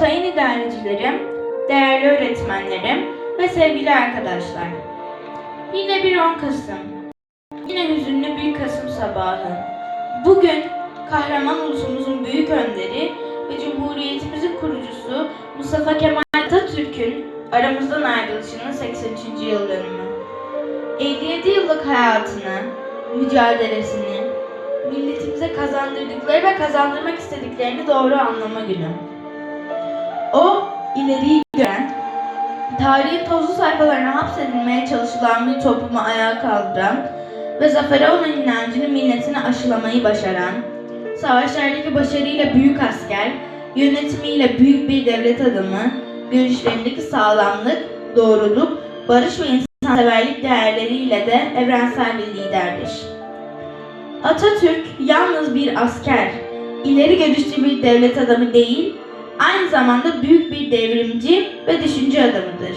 sayın idarecilerim, değerli öğretmenlerim ve sevgili arkadaşlar. Yine bir 10 Kasım. Yine hüzünlü bir Kasım sabahı. Bugün kahraman ulusumuzun büyük önderi ve Cumhuriyetimizin kurucusu Mustafa Kemal Atatürk'ün aramızdan ayrılışının 83. yıl dönümü. 57 yıllık hayatını, mücadelesini, milletimize kazandırdıkları ve kazandırmak istediklerini doğru anlama günü. İleriyi gören, tarihin tozlu sayfalarına hapsedilmeye çalışılan bir toplumu ayağa kaldıran ve zafere olan inancını milletine aşılamayı başaran, savaşlardaki başarıyla büyük asker, yönetimiyle büyük bir devlet adamı, görüşlerindeki sağlamlık, doğruluk, barış ve insanseverlik değerleriyle de evrensel bir liderdir. Atatürk yalnız bir asker, ileri görüşlü bir devlet adamı değil, aynı zamanda büyük bir devrimci ve düşünce adamıdır.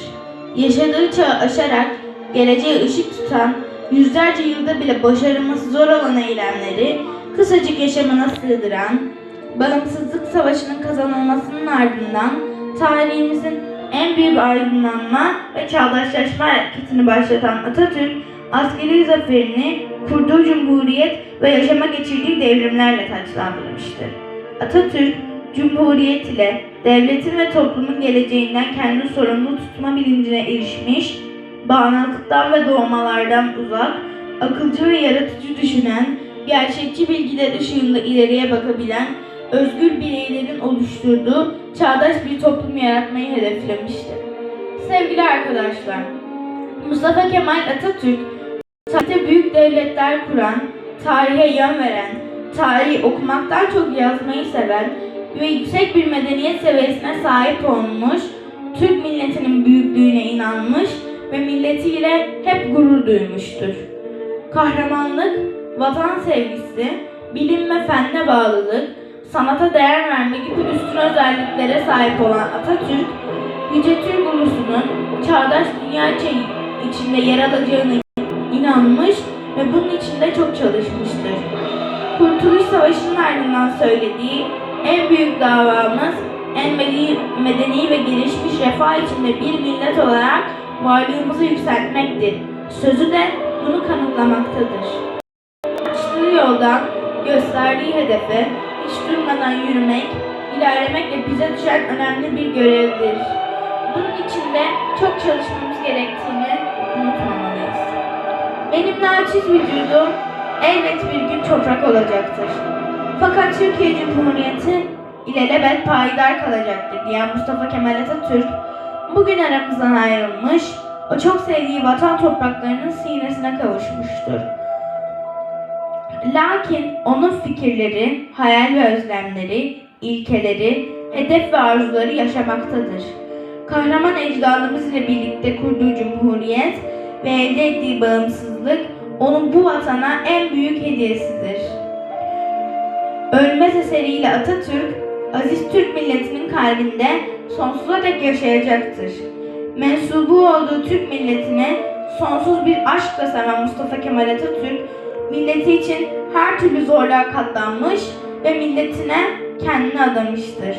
Yaşadığı çağı aşarak geleceğe ışık tutan, yüzlerce yılda bile başarılması zor olan eylemleri kısacık yaşamına sığdıran, bağımsızlık savaşının kazanılmasının ardından tarihimizin en büyük aydınlanma ve çağdaşlaşma hareketini başlatan Atatürk, askeri zaferini kurduğu cumhuriyet ve yaşama geçirdiği devrimlerle taçlandırmıştır. Atatürk, cumhuriyet ile devletin ve toplumun geleceğinden kendini sorumlu tutma bilincine erişmiş, bağnazlıktan ve doğmalardan uzak, akılcı ve yaratıcı düşünen, gerçekçi bilgiler ışığında ileriye bakabilen, özgür bireylerin oluşturduğu çağdaş bir toplum yaratmayı hedeflemiştir. Sevgili arkadaşlar, Mustafa Kemal Atatürk, tarihte büyük devletler kuran, tarihe yön veren, tarihi okumaktan çok yazmayı seven ve yüksek bir medeniyet seviyesine sahip olmuş, Türk milletinin büyüklüğüne inanmış ve milletiyle hep gurur duymuştur. Kahramanlık, vatan sevgisi, bilim ve fenne bağlılık, sanata değer verme gibi üstün özelliklere sahip olan Atatürk, Yüce Türk ulusunun çağdaş dünya içinde yer alacağına inanmış ve bunun için de çok çalışmıştır. Kurtuluş Savaşı'nın ardından söylediği en büyük davamız en medeni, ve gelişmiş refah içinde bir millet olarak varlığımızı yükseltmektir. Sözü de bunu kanıtlamaktadır. Açtığı yoldan gösterdiği hedefe hiç durmadan yürümek, ilerlemek de bize düşen önemli bir görevdir. Bunun için de çok çalışmamız gerektiğini unutmamalıyız. Benim naçiz vücudum elbet bir gün toprak olacaktır. Fakat Türkiye Cumhuriyeti ilelebet payidar kalacaktır diyen Mustafa Kemal Atatürk bugün aramızdan ayrılmış, o çok sevdiği vatan topraklarının sinesine kavuşmuştur. Lakin onun fikirleri, hayal ve özlemleri, ilkeleri, hedef ve arzuları yaşamaktadır. Kahraman ecdadımız ile birlikte kurduğu cumhuriyet ve elde ettiği bağımsızlık onun bu vatana en büyük hediyesidir. Ölmez eseriyle Atatürk, aziz Türk milletinin kalbinde sonsuza dek yaşayacaktır. Mensubu olduğu Türk milletine sonsuz bir aşkla seven Mustafa Kemal Atatürk, milleti için her türlü zorluğa katlanmış ve milletine kendini adamıştır.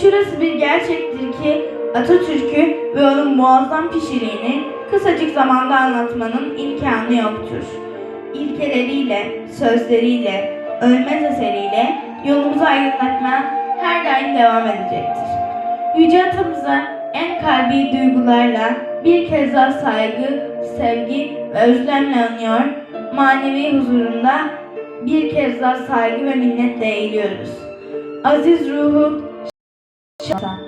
Şurası bir gerçektir ki Atatürk'ü ve onun muazzam kişiliğini kısacık zamanda anlatmanın imkanı yoktur. İlkeleriyle, sözleriyle, ölmez eseriyle yolumuzu aydınlatma her daim devam edecektir. Yüce atamıza en kalbi duygularla bir kez daha saygı, sevgi ve özlemle anıyor, manevi huzurunda bir kez daha saygı ve minnetle eğiliyoruz. Aziz ruhu şata.